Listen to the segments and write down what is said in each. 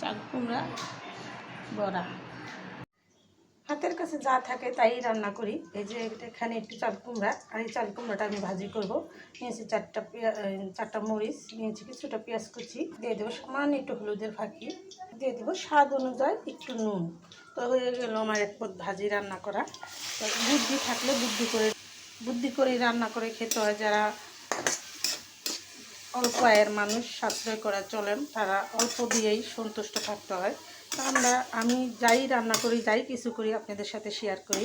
চাল, কুমড়া, বড়া। হাতের কাছে যা থাকে তাই রান্না করি। এই যে এখানে একটু চাল কুমড়া, আর এই চাল কুমড়াটা আমি ভাজি করব। নিয়েছি চারটা পেঁয়া চারটা মরিচ, নিয়েছি কিছুটা পেঁয়াজ কুচি। দিয়ে দেবো সামান্য একটু হলুদের ফাঁকি। দিয়ে দেবো স্বাদ অনুযায়ী একটু নুন। তো হয়ে গেল আমার এক ভাজি রান্না করা। বুদ্ধি থাকলে বুদ্ধি করে বুদ্ধি করে রান্না করে খেতে হয় যারা অল্প আয়ের মানুষ সাশ্রয় করা চলেন, তারা অল্প দিয়েই সন্তুষ্ট থাকতে হয়। আমরা, আমি যাই রান্না করি, যাই কিছু করি আপনাদের সাথে শেয়ার করি।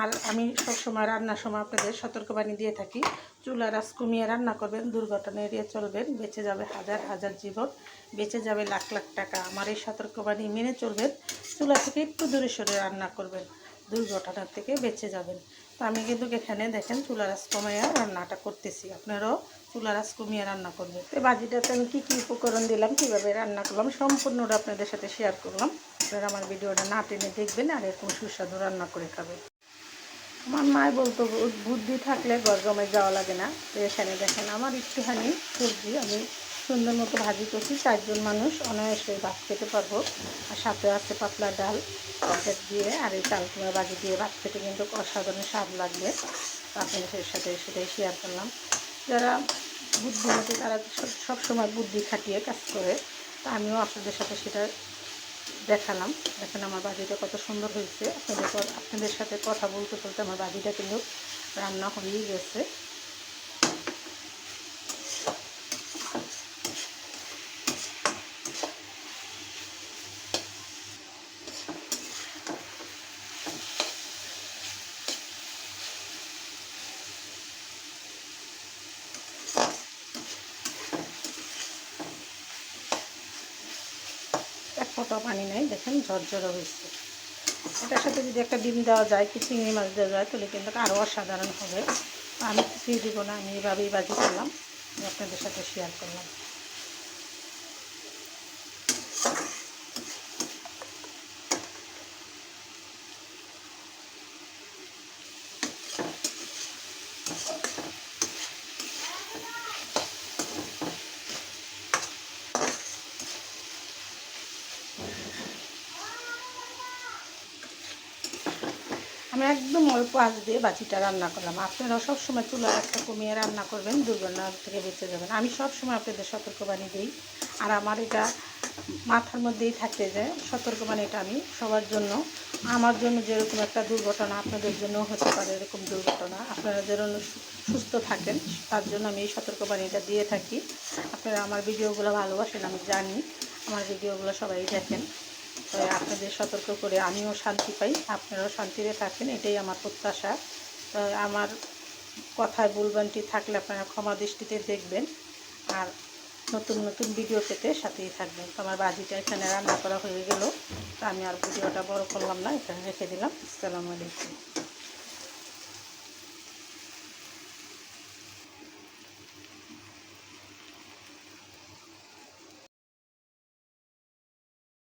আর আমি সবসময় রান্নার সময় আপনাদের সতর্কবাণী দিয়ে থাকি, চুলা রাস কমিয়ে রান্না করবেন, দুর্ঘটনা এড়িয়ে চলবেন, বেঁচে যাবে হাজার হাজার জীবন, বেঁচে যাবে লাখ লাখ টাকা। আমার এই সতর্কবাণী মেনে চলবেন, চুলা থেকে একটু দূরে সরে রান্না করবেন। দুর্ঘটনা থেকে বেঁচে যাবেন। তো আমি কিন্তু এখানে দেখেন চুলা রাস কমাইয়া রান্নাটা করতেছি। আপনারাও চুলা রাস কমিয়ে রান্না করবেন। তো বাজিটাতে আমি কী কী উপকরণ দিলাম, কীভাবে রান্না করলাম, সম্পূর্ণটা আপনাদের সাথে শেয়ার করলাম। আপনারা আমার ভিডিওটা না টেনে দেখবেন আর এরকম সুস্বাদু রান্না করে খাবেন। আমার মায় বলতো, বুদ্ধি থাকলে গরগমে যাওয়া লাগে না। তো এখানে দেখেন, আমার একটুখানি সবজি আমি সুন্দর মতো ভাজি করছি। চারজন মানুষ অনায়াসে ভাত খেতে পারব। আর সাথে আছে পাতলা ডাল পকেট দিয়ে আর এই চাল কুমড়া ভাজি দিয়ে ভাত খেতে কিন্তু অসাধারণ স্বাদ লাগবে। আপনাদের সাথে সেটাই শেয়ার করলাম। যারা বুদ্ধিমতী, তারা সব- সবসময় বুদ্ধি খাটিয়ে কাজ করে, তা আমিও আপনাদের সাথে সেটা দেখালাম। দেখেন আমার বাড়িটা কত সুন্দর হয়েছে। আপনাদের আপনাদের সাথে কথা বলতে বলতে আমার বাড়িটা কিন্তু রান্না হয়েই গেছে। ফোঁটা পানি নেই, দেখেন ঝরঝর হয়েছে। এটার সাথে যদি একটা ডিম দেওয়া যায় কি চিংড়ি মাছ দেওয়া যায়, তাহলে কিন্তু আরও অসাধারণ হবে। আমি কিছুই দিব না, আমি এভাবেই বাজি করলাম। আপনাদের সাথে শেয়ার করলাম। আমি একদম অল্প আঁচ দিয়ে বাচিটা রান্না করলাম। আপনারাও সবসময় চুলা একটা কমিয়ে রান্না করবেন দুর্ঘটনা থেকে বেঁচে যাবেন। আমি সবসময় আপনাদের সতর্কবাণী দিই। আর আমার এটা মাথার মধ্যেই থাকতে যায় সতর্কবাণীটা আমি সবার জন্য। আমার জন্য যেরকম একটা দুর্ঘটনা আপনাদের জন্য হতে পারে এরকম দুর্ঘটনা। আপনারা যেন সুস্থ থাকেন, তার জন্য আমি এই সতর্কবাণীটা দিয়ে থাকি। আপনারা আমার ভিডিওগুলো ভালোবাসেন, আমি জানি। আমার ভিডিওগুলো সবাই দেখেন। আপনাদের সতর্ক করে আমিও শান্তি পাই, আপনারাও শান্তিতে থাকেন, এটাই আমার প্রত্যাশা। তো আমার কথায় ভুলবানটি থাকলে আপনারা ক্ষমা দৃষ্টিতে দেখবেন, আর নতুন নতুন ভিডিও পেতে সাথেই থাকবেন। তো আমার বাজিটা এখানে রান্না করা হয়ে গেল, তো আমি আর ভিডিওটা বড় করলাম না, এখানে রেখে দিলাম। আসসালামু আলাইকুম।